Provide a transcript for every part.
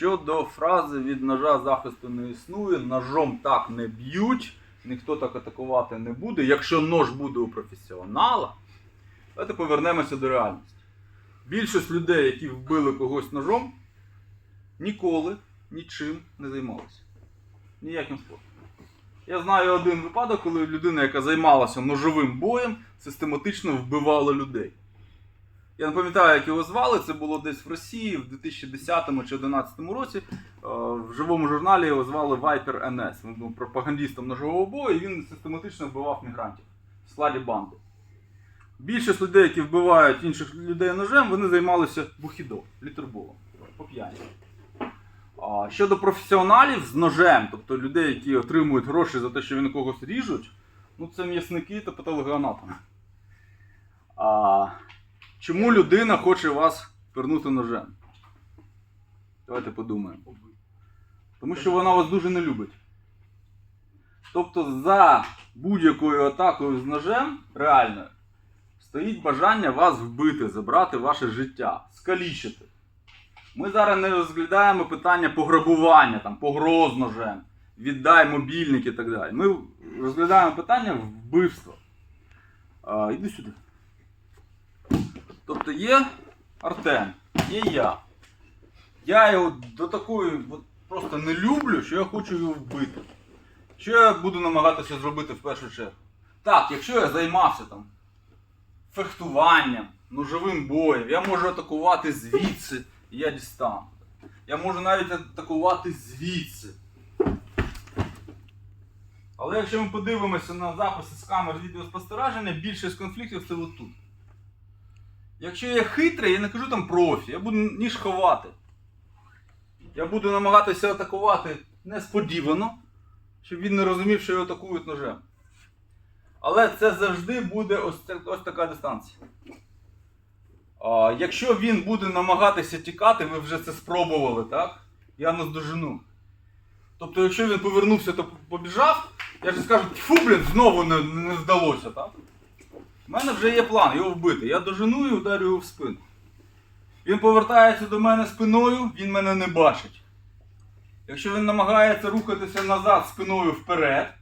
Щодо фрази від ножа захисту не існує, ножом так не б'ють, ніхто так атакувати не буде. Якщо нож буде у професіонала, давайте повернемося до реальності. Більшість людей, які вбили когось ножом, ніколи нічим не займалися. Ніяким спортом. Я знаю один випадок, коли людина, яка займалася ножовим боєм, систематично вбивала людей. Я не пам'ятаю, як його звали, це було десь в Росії в 2010 чи 2011 році. Е, В живому журналі його звали Viper NS. Він був пропагандистом ножового бою, і він систематично вбивав мігрантів в складі банди. Більшість людей, які вбивають інших людей ножем, вони займалися бухідо, літерболом, по п'яні. Щодо професіоналів з ножем, тобто людей, які отримують гроші за те, що вони когось ріжуть, ну це м'ясники та патологоанатоми. Чому людина хоче вас пернути ножем? Давайте подумаємо. Тому що вона вас дуже не любить. Тобто за будь-якою атакою з ножем, реально, стоїть бажання вас вбити, забрати ваше життя, скалічити. Ми зараз не розглядаємо питання пограбування, там, погроз ножем, віддай мобільник і так далі. Ми розглядаємо питання вбивства. А, іди сюди. Тобто є Артем, є я. Я його до такої от, просто не люблю, що я хочу його вбити. Що я буду намагатися зробити в першу чергу? Так, якщо я займався там фехтуванням, ножовим боєм, я можу атакувати звідси, і я дістану. Я можу навіть атакувати звідси. Але якщо ми подивимося на записи з камер відеоспостереження, більшість конфліктів це отут. Якщо я хитрий, я не кажу там профі, я буду ніж ховати. Я буду намагатися атакувати несподівано, щоб він не розумів, що його атакують ножем. Але це завжди буде ось, ось така дистанція. А, якщо він буде намагатися тікати, ви вже це спробували, так? Я наздожену. Тобто, якщо він повернувся та побіжав, я ж скажу, фу, блін, знову не, не вдалося, так? У мене вже є план його вбити. Я дожену і ударю його в спину. Він повертається до мене спиною, він мене не бачить. Якщо він намагається рухатися назад спиною вперед,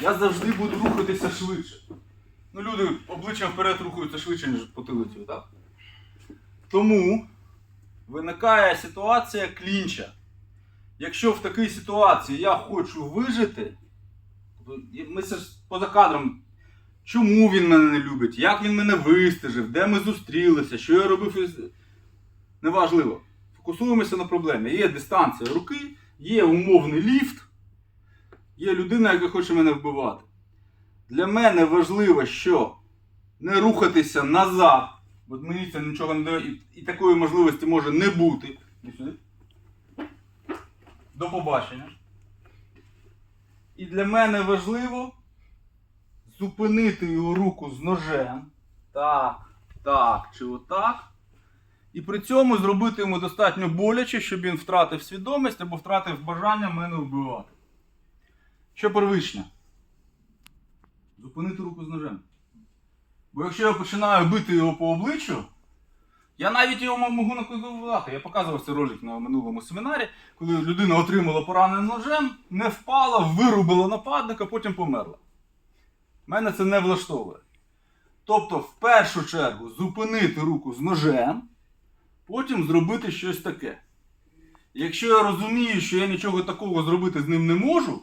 я завжди буду рухатися швидше. Ну, люди обличчям вперед рухаються швидше, ніж потилицею, так? Тому виникає ситуація клінча. Якщо в такій ситуації я хочу вижити, ми це поза кадром. Чому він мене не любить, як він мене вистежив, де ми зустрілися, що я робив із. Неважливо. Фокусуємося на проблемі. Є дистанція руки, є умовний ліфт, є людина, яка хоче мене вбивати. Для мене важливо, що не рухатися назад, бо мені це нічого не дає, і, такої можливості може не бути. До побачення. І для мене важливо зупинити його руку з ножем. Так, так чи отак. І при цьому зробити йому достатньо боляче, щоб він втратив свідомість або втратив бажання мене вбивати. Що первичне? Зупинити руку з ножем. Бо якщо я починаю бити його по обличчю, я навіть його можу наказувати. Я показував цей ролик на минулому семінарі, коли людина отримала поранення ножем, не впала, вирубила нападника, потім померла. Мене це не влаштовує. Тобто, в першу чергу, зупинити руку з ножем, потім зробити щось таке. Якщо я розумію, що я нічого такого зробити з ним не можу,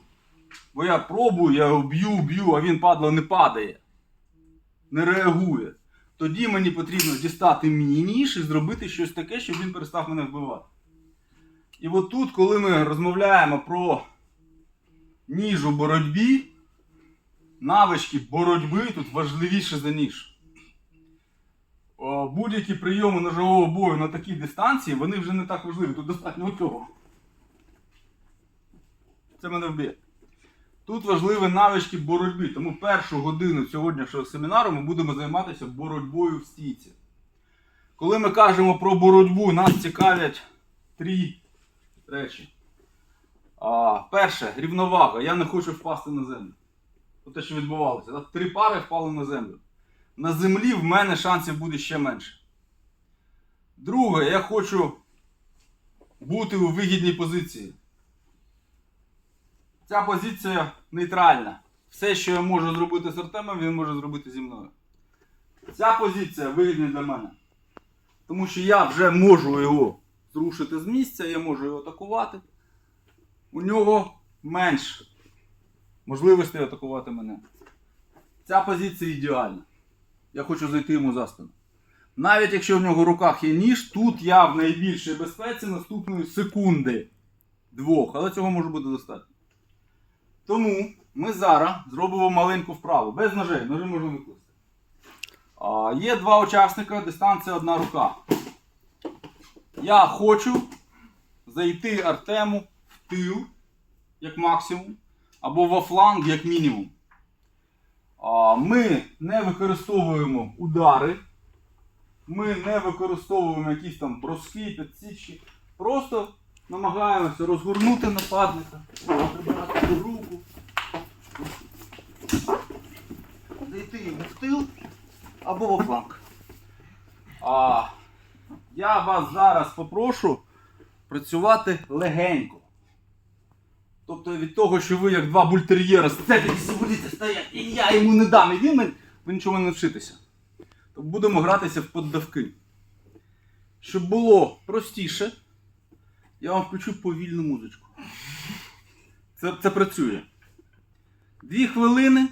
бо я пробую, я його б'ю, б'ю, а він падло не падає, не реагує, тоді мені потрібно дістати мій ніж і зробити щось таке, щоб він перестав мене вбивати. І от тут, коли ми розмовляємо про ніж у боротьбі, навички боротьби тут важливіше за ніж. Будь-які прийоми ножового бою на такій дистанції, вони вже не так важливі. Тут достатньо цього. Це мене вб'є. Тут важливі навички боротьби. Тому першу годину сьогоднішнього семінару ми будемо займатися боротьбою в стійці. Коли ми кажемо про боротьбу, нас цікавлять три речі. А, перше, рівновага. Я не хочу впасти на землю. Те, що відбувалося. так? Три пари впали на землю. На землі в мене шансів буде ще менше. Друге, я хочу бути у вигідній позиції. Ця позиція нейтральна. Все, що я можу зробити з Артемом, він може зробити зі мною. Ця позиція вигідна для мене. Тому що я вже можу його зрушити з місця, я можу його атакувати. У нього менш можливостей атакувати мене. Ця позиція ідеальна. Я хочу зайти йому за спину. Навіть якщо в нього в руках є ніж, тут я в найбільшій безпеці наступної секунди двох, але цього може бути достатньо. Тому ми зараз зробимо маленьку вправу. Без ножей, ножи можна викласти. Є два учасника, дистанція одна рука. Я хочу зайти Артему в тил, як максимум, або во фланг, як мінімум. Ми не використовуємо удари. Ми не використовуємо якісь там броски, підсічки. Просто намагаємося розгорнути нападника, прибирати руку, зайти йому в тил або во фланг. Я вас зараз попрошу працювати легенько. Тобто від того, що ви як два бультер'єра стоять і будете стоять, і я йому не дам, і він мен- ви нічого не навчитеся. То будемо гратися в поддавки. Щоб було простіше, я вам включу повільну музичку. Це, це працює. Дві хвилини.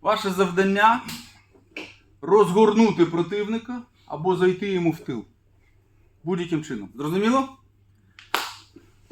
Ваше завдання розгорнути противника або зайти йому в тил. Будь-яким чином. Зрозуміло?